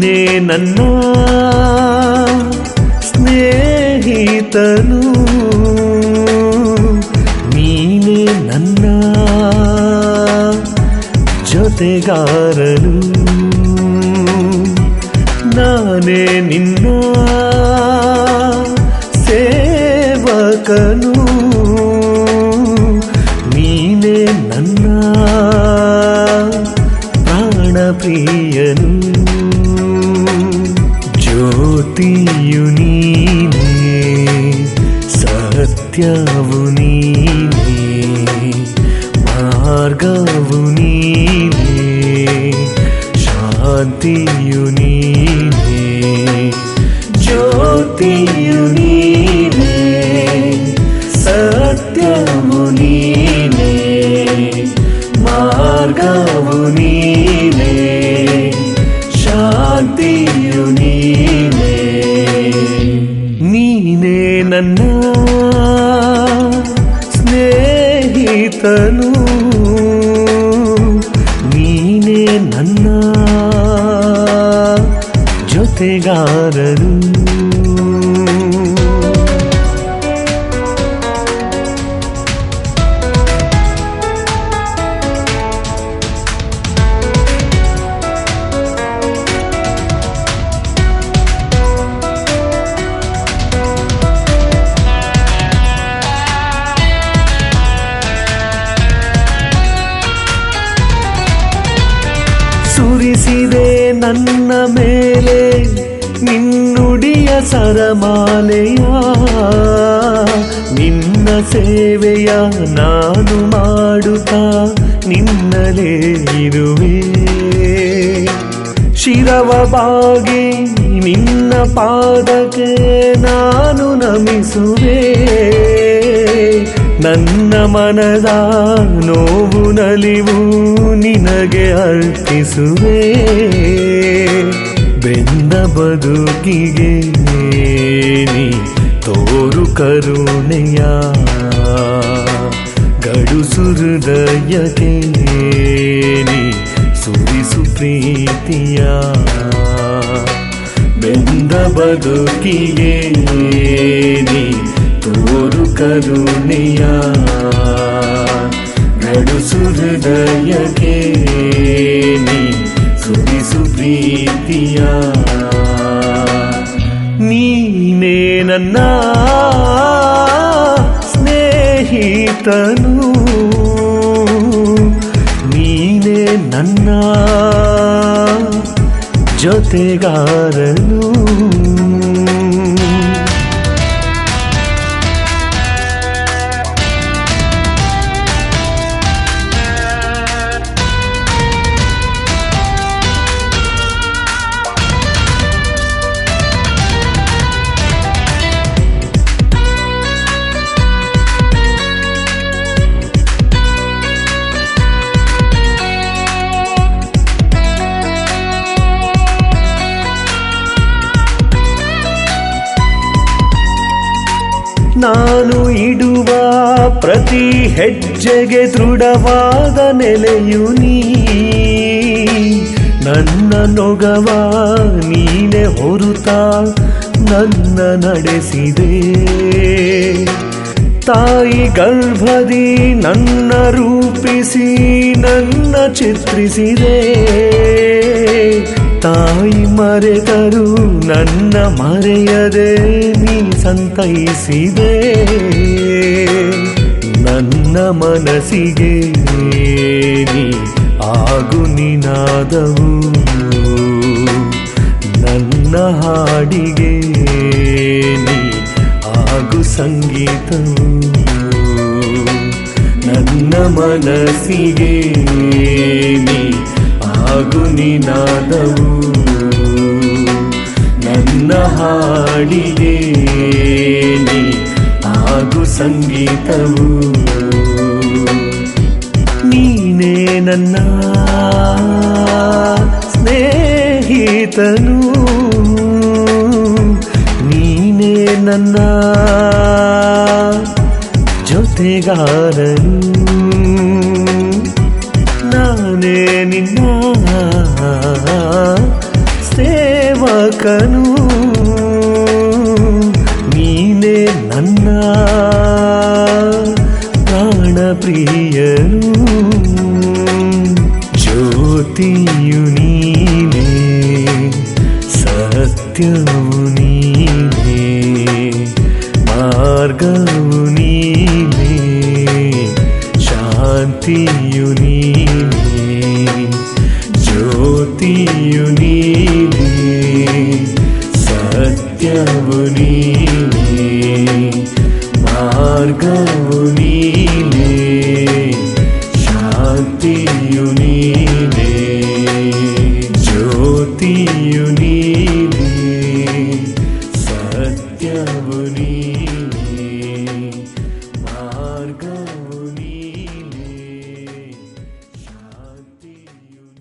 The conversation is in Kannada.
ನನ್ನ ಸ್ನೇಹಿತನು ನೀನೇ ನನ್ನ ಜೊತೆಗಾರನು ನಾನೇ ನಿನ್ನ ಸೇವಕನು ಸತ್ಯವು ನೀನೇ ಜೊತೆಗಾರನು ಸುರಿಸಿದೆ ನನ್ನ ನಿನ್ನುಡಿಯ ಸರಮಾಲೆಯ ನಿನ್ನ ಸೇವೆಯ ನಾನು ಮಾಡುತ್ತಾ ನಿನ್ನಲೇ ಇರುವೆ. ಶಿರವ ಬಾಗಿ ನಿನ್ನ ಪಾದಕ್ಕೆ ನಾನು ನಮಿಸುವೆ. ನನ್ನ ಮನದ ನೋವು ನಲಿವು ನಿನಗೆ ಅರ್ಪಿಸುವೆ. ಬೆಂದ ಬದುಕಿಗೆ ಕರುಣೆಯ ಗಡುಸು ಹೃದಯಕ್ಕೆ ಸುರಿಸು ಪ್ರೀತಿಯ ಬೆಂದ ಬದುಕಿಗೆ ನೀ ತೋರು ಕರುಣೆಯ ಸ್ನೇಹಿತನು ನೀನೇ ನನ್ನ ಜೊತೆಗಾರನು. ನಾನು ಇಡುವ ಪ್ರತಿ ಹೆಜ್ಜೆಗೆ ದೃಢವಾದ ನೆಲೆಯು ನೀ. ನನ್ನ ನೊಗವ ನೀನೆ ಹೊರುತ ನನ್ನ ನಡೆಸಿದೆ. ತಾಯಿ ಗರ್ಭದಿ ನನ್ನ ರೂಪಿಸಿ ನನ್ನ ಚಿತ್ರಿಸಿದೆ. ತಾಯಿ ಮರೆತರು ನನ್ನ ಮರೆಯದೆ ನೀ ಸಂತೈಸಿದೆ. ನನ್ನ ಮನಸ್ಸಿಗೆ ನೀ ಆಗು ನಿನಾದವು ನನ್ನ ಹಾಡಿಗೆ ನೀ ಆಗು ಸಂಗೀತವು. ನನ್ನ ಮನಸ್ಸಿಗೆ ನೀ ಆಗು ನಿನಾದವು. ನನ್ನ ಹಾಡಿಗೆ ನೀ ಆಗು ಸಂಗೀತವು. ನೀನೇ ನನ್ನ ಸ್ನೇಹಿತನು. ನೀನೇ ನನ್ನ ಜೊತೆಗಾರನು. ನಾನೇ ನಿನ್ನ ಸೇವಕನು ರಕ್ಷಕನು ನೀನೇ ನನ್ನ ಪ್ರಾಣ ಪ್ರಿಯನು ಜ್ಯೋತಿಯು ನೀನೇ ಸತ್ಯವು ನೀನೇ ಮಾರ್ಗವು ನೀನೇ ಶಾಂತಿಯು ನೀನೇ ಜ್ಯೋತಿಯು ನೀನೇ ಸತ್ಯವು ನೀನೇ ಮಾರ್ಗವು ನೀನೇ ಶಾಂತಿಯು ನೀನೇ ಜ್ಯೋತಿಯು ನೀನೇ